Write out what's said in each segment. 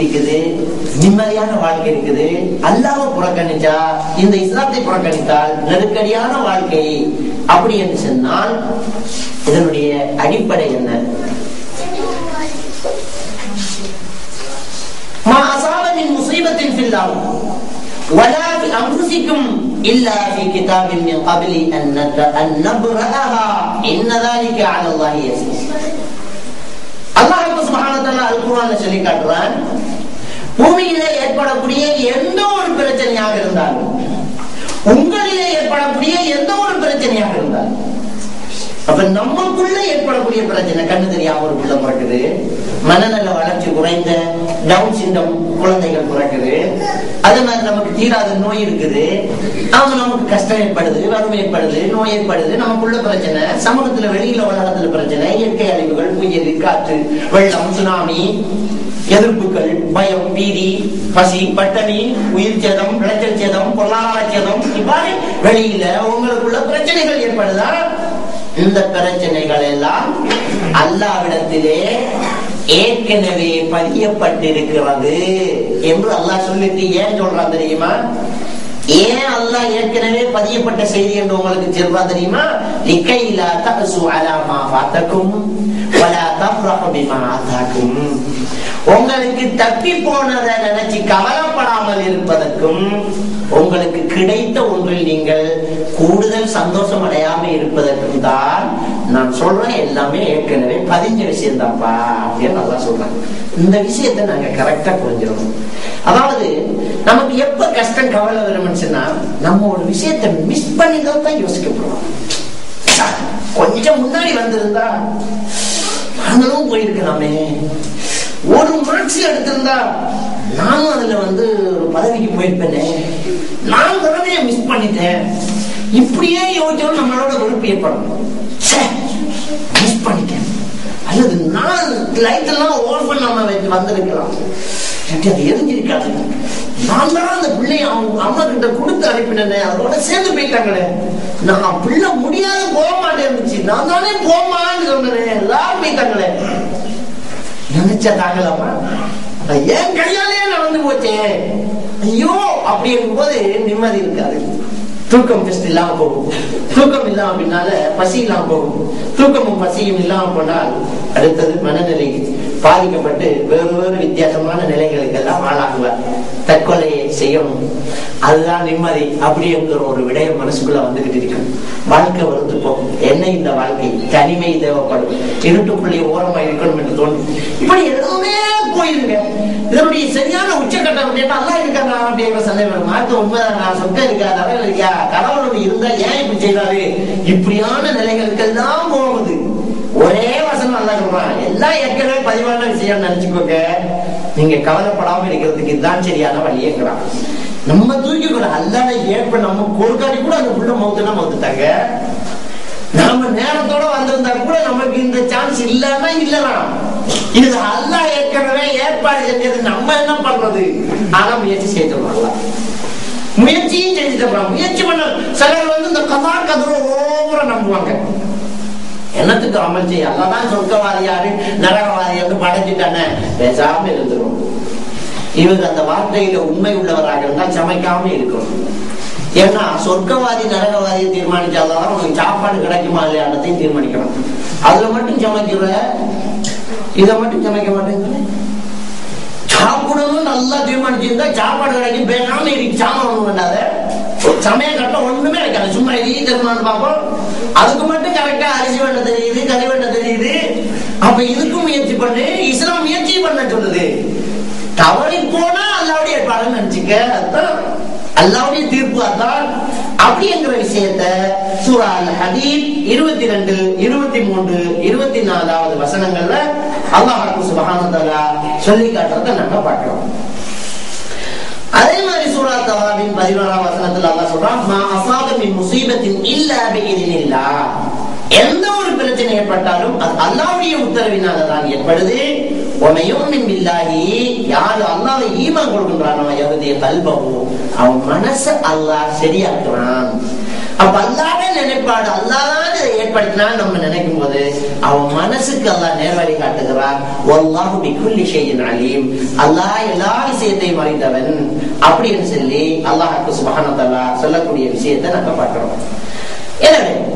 இருக்குது நிம்மதியான வாழ்க்கை இருக்குது. அல்லாம புறக்கணிச்சா இந்த இஸ்லாத்தை புறக்கணித்தால் நெருக்கடியான வாழ்க்கை. அப்படி என்று சொன்னால் இதனுடைய அடிப்படை என்ன? அன்புசிக்கும் இல்லாதி கிதாபின் கபிலி அன்னபுரதா என்னதானிக்கு அல்லாஹ் அல் குர்ஆன்ல சொல்லி காட்டுறான் பூமியிலே ஏற்படக்கூடிய எந்த ஒரு பிரச்சனையாக இருந்தாலும் உங்களிலே ஏற்படக்கூடிய எந்த ஒரு பிரச்சனையாக இருந்தாலும் அப்ப நம்மக்குள்ள ஏற்படக்கூடிய பிரச்சனை கண்ணு தெரியாம ஒரு பிள்ளை பிறக்குது. மனநல வளர்ச்சி குறைந்த டவுன் சிண்டம் குழந்தைகள் பிறக்குது. அதே மாதிரி நமக்கு தீராத நோய் இருக்குது. அவங்க நமக்கு கஷ்டம் ஏற்படுது வறுமை ஏற்படுது நோய் ஏற்படுது. நமக்குள்ள பிரச்சனை சமூகத்துல வெளியில உலகத்துல பிரச்சனை இயற்கை அழிவுகள் புயல் காற்று வெள்ளம் சுனாமி எதிர்ப்புகள் பயம் பீதி பசி பட்டணி உயிர் சேதம் விளைச்சல் சேதம் பொருளாதார சேதம் இவ்வாறு வெளியில உங்களுக்குள்ள பிரச்சனைகள் ஏற்படுதா? இந்த பிரச்சனைகள் எல்லாம் அல்லாவிடத்திலே ஏற்கனவே பதியப்பட்டிருக்கிறது என்று அல்லாஹ் சொல்லிட்டு ஏன் சொல்றான் தெரியுமா? ஏன் அல்லாஹ் ஏற்கனவே பதியப்பட்ட செய்தி என்று உங்களுக்கு சொல்றான் தெரியுமா? லிக்கைலா தகசு அலா மா ஃபாத்தக்கும் வலா தஃப்ரஹு பிமா ஆதாக்கும் உங்களுக்கு தப்பி போனதை நினைச்சு கவலைப்படாமல் இருப்பதற்கும் உங்களுக்கு கிடைத்த ஒன்றில் நீங்கள் கூடுதல் சந்தோஷம் அடையாம இருப்பதற்கும் தான் நான் சொல்றேன் எல்லாமே ஏற்கனவே பதிஞ்ச விஷயம் தான்ப்பா அப்படின்னு நல்லா சொல்றேன். இந்த விஷயத்தை நாங்க கரெக்டா புரிஞ்சிடணும் அதாவது நமக்கு எப்ப கஷ்டம் கவலை வரும்னு நம்ம ஒரு விஷயத்த மிஸ் பண்ணிதான் தான் யோசிக்கப்படுறோம் கொஞ்சம் முன்னாடி வந்திருந்தா நாங்களும் போயிருக்கலாமே. ஒரு முயற்சி எடுத்திருந்தா நானும் அதுல வந்து ஒரு பதவிக்கு போயிருப்பேனே. நான் தானே மிஸ் பண்ணிட்டேன். இப்படியே யோசிச்சாலும் நம்மளோட வெறுப்பு ஏற்படும். மிஸ் பண்ணிட்டேன். அல்லது நான் லைட் எல்லாம் ஓவர் பண்ணாம வச்சு வந்திருக்கலாம் எனக்கு அது எரிஞ்சிருக்காது நான் தான் அந்த பிள்ளைய அவங்க அம்மா கிட்ட கொடுத்து அனுப்பினேன் அதோட சேர்ந்து போயிட்டாங்களே. நான் பிள்ளை முடியாது போக மாட்டேன் இருந்துச்சு. நான் தானே போமான்னு சொன்னேன் எல்லாரும் போயிட்டாங்களே. நினைச்சா தாங்கலாமா? அது என் கையாலே நடந்து போச்சே. ஐயோ அப்படி இருக்கும்போது நிம்மதி இருக்காது. தூக்கம் ஃபர்ஸ்ட் இல்லாம போகும். தூக்கம் இல்லாம பின்னால பசி இல்லாம போகும். தூக்கமும் பசியும் இல்லாம போனால் அடுத்தது மனநிலை பாதிக்கப்பட்டு வேறு வேறு வித்தியாசமான நிலைகளுக்கெல்லாம் ஆளாகுவார். தற்கொலையை செய்யணும் அதுதான் நிம்மதி அப்படிங்கிற ஒரு விடயம் மனசுக்குள்ள வந்துகிட்டு இருக்கும். வாழ்க்கை வெறுத்து போகும். என்ன இந்த வாழ்க்கை? தனிமை தேவைப்படும். இருட்டுக்குள்ளே ஓரமா இருக்கணும் என்று தோணும். இப்படி எல்லாமே போயிருங்க. இதனுடைய சரியான உச்சக்கட்டம் அப்படின்னா நல்லா இருக்காங்க அப்படிங்கிற சந்தேகம் வரும். மார்க்க உண்மைதான் நான் சொந்த இருக்கா தவறு இருக்கா கடவுளுடைய இருந்தா ஏன் இப்படி செய்வாரு இப்படியான நிலைகளுக்கெல்லாம் போகுது ஒரே வசனம் அல்லா சொல்றான் எல்லாம் ஏற்கனவே பதிவான விஷயம் நினைச்சுக்கோங்க நீங்க கவலைப்படாம இருக்கிறதுக்கு இதுதான் சரியான வழியேங்கிறான் நம்ம தூக்கி தூக்கிக்கூட அல்லாத ஏற்ப நம்ம கொடுக்காடி கூட அந்த புள்ள மௌத்துனா மௌத்துட்டாங்க நாம நேரத்தோட வந்திருந்தா கூட நமக்கு இந்த சான்ஸ் இல்லன்னா இல்லலாம் இது அல்லா ஏற்பாடு செஞ்சது நம்ம என்ன பண்றது? ஆனா முயற்சி செய்துடலாம் முயற்சியும் செஞ்சுட்டு முயற்சி பண்ண சிலர் வந்து இந்த கதா கதிர ஓவர நம்புவாங்க. என்னத்துக்கு அமல் செய்ய? அதான் சொர்க்கவாதியாரு நரகவாதியாரு படைச்சிட்டானே. பேசாம இருந்துரும் இவர் அந்த வார்த்தையில உண்மை உள்ளவராக இருந்தால் சமைக்காம இருக்கணும். ஏன்னா சொர்க்கவாதி நரகவாதியை தீர்மானிச்சாதான் உனக்கு சாப்பாடு கிடைக்குமா இல்லையானதையும் தீர்மானிக்கணும். அதுல மட்டும் சமைக்கிற இதை மட்டும் சமைக்க மாட்டேங்கிறேன் சாப்பிடணும் தீர்மானிச்சு இருந்தா சாப்பாடு கிடைக்கும் பேசாம இருக்கு சாமான் ஒண்ணு பண்ணாத சமயம் கட்ட ஒண்ணுமே இருக்காது சும்மா இது தருமானு பார்ப்போம். அதுக்கு மட்டும் கரெக்டா அரிசி பண்ண தெரியுது கறி பண்ண தெரியுது. அப்ப இதுக்கும் முயற்சி பண்ணு. இஸ்லாம் முயற்சி பண்ண சொல்லுது. தவறி போனா அல்லாவுடைய பலன் நினைச்சுக்க. அதான் அல்லாவுடைய தீர்ப்பு அதான். அப்படிங்கிற விஷயத்த சூரா அல் இருபத்தி ரெண்டு இருபத்தி மூன்று இருபத்தி நாலாவது வசனங்கள்ல அல்லாஹ் சுபஹானதல்லா சொல்லி காட்டுறத நம்ம பார்க்கிறோம். சூராவின் பதினோராம் வசனத்துல அல்லா சொல்றான் மா அசாதமின் முசீபத்தின் இல்ல பிஇذنில்லா எந்த ஒரு பிரச்சனை ஏற்பட்டாலும் அது அல்லாவுடைய உத்தரவினால தான் ஏற்படுது உனையும் பில்லாஹி. யாரு அல்லாஹ்வை ஈமான் கொடுக்கின்றானோ யஹ்தி கல்பஹு. அவன் மனச அல்லாஹ் சரியாக்குறான் அப்ப அல்லாஹ்வே நினைப்பாடு அல்லாஹ் ஏற்படுத்தினால் நம்ம நினைக்கும் போது அவன் மனசுக்கு அல்லாஹ் நேர்வழி காட்டுகிறான். வல்லாஹு அலீம். அல்லாஹ் எல்லா விஷயத்தையும் அறிந்தவன். அப்படின்னு சொல்லி அல்லாஹ் சுப்ஹானஹு சொல்லக்கூடிய விஷயத்தை நாங்க பார்க்கிறோம். எனவே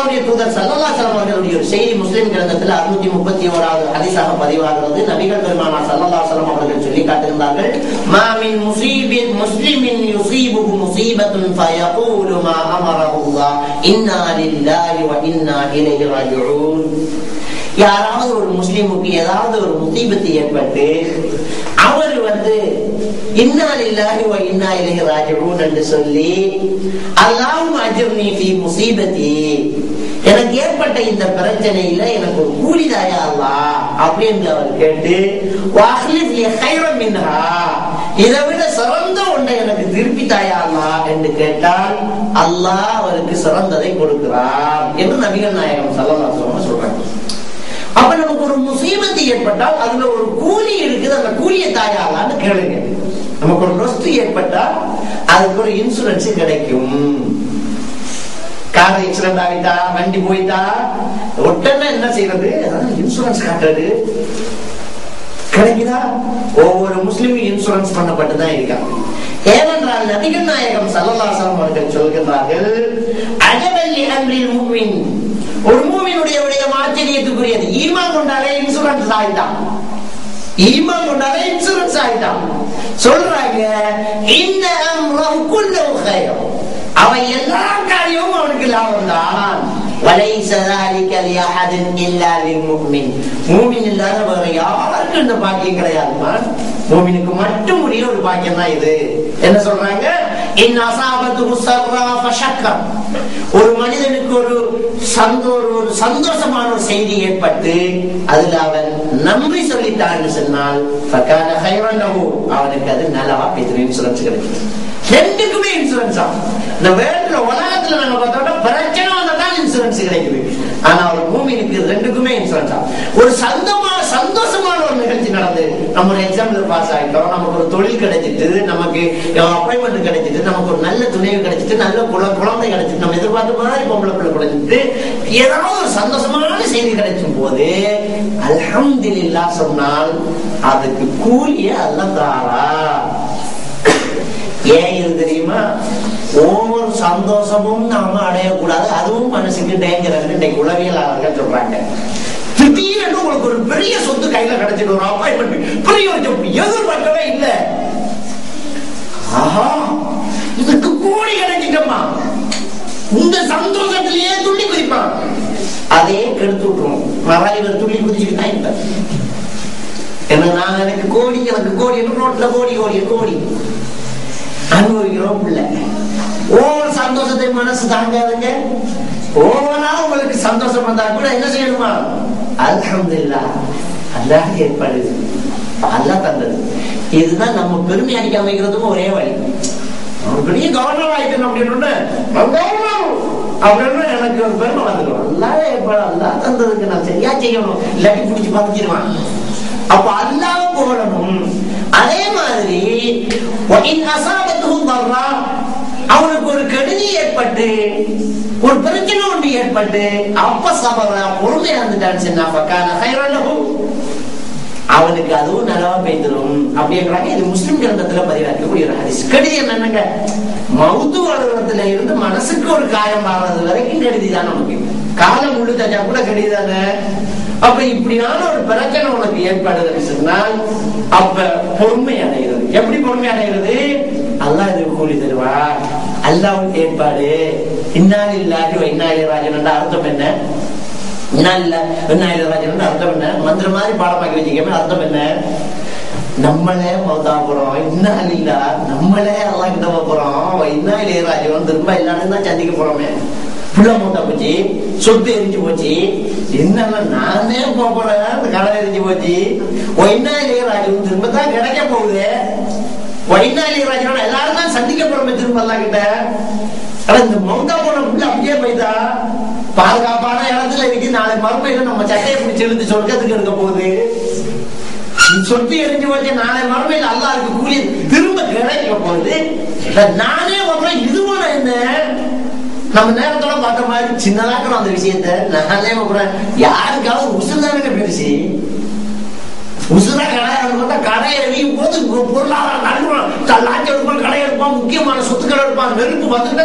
தொடர்ந்து அல்லாஹ்வுடைய தூதர் ஸல்லல்லாஹு அலைஹி வஸல்லம் அவர்களுடைய ஒரு செய்தி முஸ்லிம் கிரந்தத்தில் 631 ஓராவது ஹதீஸாக பதிவாகிறது நபிகள் பெருமானார் ஸல்லல்லாஹு அலைஹி வஸல்லம் அவர்கள் சொல்லி காட்டுகிறார்கள் மா மின் முஸீபின் முஸ்லிமின் யுஸீபுஹு முஸீபத்துன் ஃபயகூலு மா அமரஹு அல்லாஹ் இன்னா லில்லாஹி வ இன்னா இலைஹி ராஜிஊன் யாராவது ஒரு முஸ்லிமுக்கு ஏதாவது ஒரு முசீபத்து ஏற்பட்டு அவர் வந்து இன்னா லில்லாஹி வ இன்னா இலைஹி ராஜிஊன் என்று சொல்லி அல்லாஹும் அஜர்னி ஃபீ முசீபத்தி எனக்கு ஏற்பட்ட இந்த பிரச்சனையில எனக்கு ஒரு கூலிதாயா அல்லாஹ் அப்படின்னு அவர் கேட்டு வாஹ்லிஃப் லி கைரம் மின்ஹா இதை விட சிறந்த ஒன்றை எனக்கு திருப்பி தாயா அல்லாஹ் என்று கேட்டால் அல்லாஹ் அவருக்கு சிறந்ததை கொடுக்கிறார் என்று நபிகள் நாயகம் ஸல்லல்லாஹு அலைஹி வஸல்லம் சொல்றாங்க. அப்ப நமக்கு ஒரு முசீபத்து ஏற்பட்டால் அதுல ஒரு கூலி இருக்குது அந்த கூலியை தாயாலான்னு கேளுங்க. நமக்கு ஒரு நொஸ்து ஏற்பட்டால் அதுக்கு ஒரு இன்சூரன்ஸ் கிடைக்கும். கார் ஆக்சிடென்ட் ஆகிட்டா வண்டி போயிட்டா உடனே என்ன செய்யறது இன்சூரன்ஸ் காட்டுறது. கிடைக்குதா ஒவ்வொரு முஸ்லீமும் இன்சூரன்ஸ் பண்ணப்பட்டுதான் இருக்காங்க. ஏனென்றால் நபிகள் நாயகம் சல்லல்லாசலம் அவர்கள் சொல்கிறார்கள் அஜபல்லி அன்றில் மூமின் ஒரு மூவினுடைய விடயம் ஆச்சரியத்துக்குரியது ஈமா கொண்டாலே இன்சூரன்ஸ் ஆகிட்டான் ஈமா கொண்டாலே இன்சூரன்ஸ் ஆகிட்டான் சொல்றாங்க இந்த அம்ரம் குல்லஹு கைரம் அவன் எல்லா காரியமும் அவனுக்கு லாபம் தான் வலைச ذلك لأحد إلا للمؤمن மூமின் இல்லாத வேற யாருக்கும் இந்த பாக்கியம் கிடையாதுமா மூமினுக்கு மட்டும் உரிய ஒரு பாக்கியம் தான் இது என்ன சொல்றாங்க இன் அசாபத்து முஸ்தர்ரா ஃபஷக்கர் ஒரு மனிதனுக்கு ஒரு சந்தோ- ஒரு சந்தோஷமான ஒரு செய்தி ஏற்பட்டு அதுல அவன் நன்றி சொல்லிட்டான்னு சொன்னால் அவனுக்கு அது நலவா பேசுற இன்சூரன்ஸ் கிடைக்கும் ரெண்டுக்குமே இன்சூரன்ஸ் ஆகும் இந்த வேர்ல்ட்ல உலகத்துல நாங்க பார்த்தோம்னா பிரச்சனை வந்தா இன்சூரன்ஸ் கிடைக்குது. ஆனா ஒரு இருக்கு ரெண்டுக்குமே இன்சூரன்ஸ் ஆகும் ஒரு சந்தமான சந்தோஷமான ஒரு நடந்து நம்ம ஒரு எக்ஸாம்ல பாஸ் ஆகிட்டோம் நமக்கு ஒரு தொழில் கிடைச்சிட்டு நமக்கு அப்பாயின்மெண்ட் கிடைச்சிட்டு நமக்கு ஒரு நல்ல துணைவு கிடைச்சிட்டு நல்ல குழந்தை கிடைச்சிட்டு நம்ம எதிர்பார்த்த மாதிரி பொம்பளை பிள்ளை கிடைச்சிட்டு ஏதாவது ஒரு சந்தோஷமான செய்தி கிடைக்கும் போது அல்ஹம்துலில்லாஹ் சொன்னால் அதுக்கு கூலிய அல்ல தாரா. ஏன் இது தெரியுமா? ஒவ்வொரு சந்தோஷமும் நாம அடையக்கூடாது. அதுவும் மனசுக்கு டேஞ்சர் இன்னைக்கு உளவியலாளர்கள் சொல்றாங்க. திடீர்னு உங்களுக்கு ஒரு பெரிய சொத்து கையில கிடைச்சிட்டு ஒரு அப்பாயின்மெண்ட் பெரிய ஒரு job. எதிர்பார்க்கவே இல்லை. ஆஹா. இதுக்கு கோடி கிடைச்சிட்டம்மா. இந்த சந்தோஷத்திலேயே துள்ளி குதிப்பான். அதையே கெடுத்து விட்டுரும் மறாடி இவர் துள்ளி குதிச்சுட்டு தான் இல்லை என்ன நான் எனக்கு கோடி எனக்கு கோடி என்று ரோட்ல கோடி கோடி கோடி. அனுபவிக்கிறோம் பிள்ளை. ஒவ்வொரு சந்தோஷத்தை மனசு தாங்காதுங்க. ஒவ்வொரு நாளும் உங்களுக்கு சந்தோஷம் வந்தா கூட என்ன செய்யணுமா? அல்ஹம்துல்லா அல்லாஹ் ஏற்பாடு. அல்லா தந்தது. இதுதான் நம்ம பெருமை அடிக்க வைக்கிறதுக்கும் ஒரே வழி. பெரிய கவர்னர் ஆயிட்டேன் அப்படின்னு அப்படின்னு எனக்கு ஒரு பெருமை வந்துடும். அல்லாத ஏற்பாடு அல்லா தந்ததுக்கு நான் சரியா செய்யணும். இல்லாட்டி பிடிச்சி பதிச்சிருவான் அப்ப அல்லாவ புகழணும் அதே மாதிரி அவனுக்கு ஒரு கெடுதி ஏற்பட்டு ஒரு பிரச்சனை ஒன்று ஏற்பட்டு அப்ப சபர பொறுமையா இருந்துட்டான்னு சொன்னா அவனுக்கு அதுவும் நலவா பெய்திடும் அப்படிங்கிறாங்க இது முஸ்லிம் கிரந்தத்துல பதிவாக்கக்கூடிய ஒரு ஹரிஸ் கெடுதி என்னங்க? மவுத்து வருடத்துல இருந்து மனசுக்கு ஒரு காயம் ஆறது வரைக்கும் கடிதி தான் நமக்கு. காலம் முழுத்தா கூட கெடுதி தானே? அப்ப இப்படியான ஒரு பிரச்சனை உனக்கு ஏற்படுதுன்னு சொன்னால் அப்ப பொறுமை அடைகிறது. எப்படி பொறுமை அடைகிறது? அல்லாஹ் இதுக்கு கூலி தருவா அல்லாவின் ஏற்பாடு. இன்னாலி இல்லாஹி வ இன்னாலி அர்த்தம் என்ன? இன்னாலில்ல இன்னாலி ராஜன் அர்த்தம் என்ன? மந்திர மாதிரி பாடமாக்கி வச்சுக்கமே அர்த்தம் என்ன? நம்மளே மௌத்தா போறோம். இன்னாலில்லா நம்மளே எல்லாம் கிட்ட போக போறோம். இன்னாலி இளையராஜன் திரும்ப எல்லாரும் தான் சந்திக்க போறோமே. புள்ள மூட்டை போச்சு சொத்து எரிஞ்சு போச்சு. என்னன்னா நானே போக போறேன் அந்த கடை எரிஞ்சு போச்சு. ஒயினாலி இளையராஜன் திரும்ப தான் கிடைக்க போகுது. ஒயினாலி ராஜனோட எல்லாரும் சந்திக்க போறோமே திரும்ப கிட்ட ஆனா இந்த மௌத்தா போன புள்ள அப்படியே போய்தா பாதுகாப்பான இடத்துல இருக்கு. நாளை மறுமையில நம்ம சட்டையை பிடிச்சி எழுந்து சொர்க்கத்துக்கு எடுக்க போகுது. சொத்து எரிஞ்சு போச்சு. நாளை மறுமையில் அல்லாருக்கு கூலி திரும்ப கிடைக்க போகுது. நானே ஒன்றும் இதுவும் என்ன? நம்ம நேரத்தோட பார்த்த மாதிரி சின்னதாக்கணும் அந்த விஷயத்த. நானே சொல்றேன் யாருக்காவது உசுறு தானே பெருசு உசுரா கடை பார்த்தா கடை எறியும் போது பொருளாதார நடுவோம் லாட்சி எடுப்பான் கடை எடுப்பான் முக்கியமான சொத்துக்கள் எடுப்பான் நெருப்பு வந்துட்டு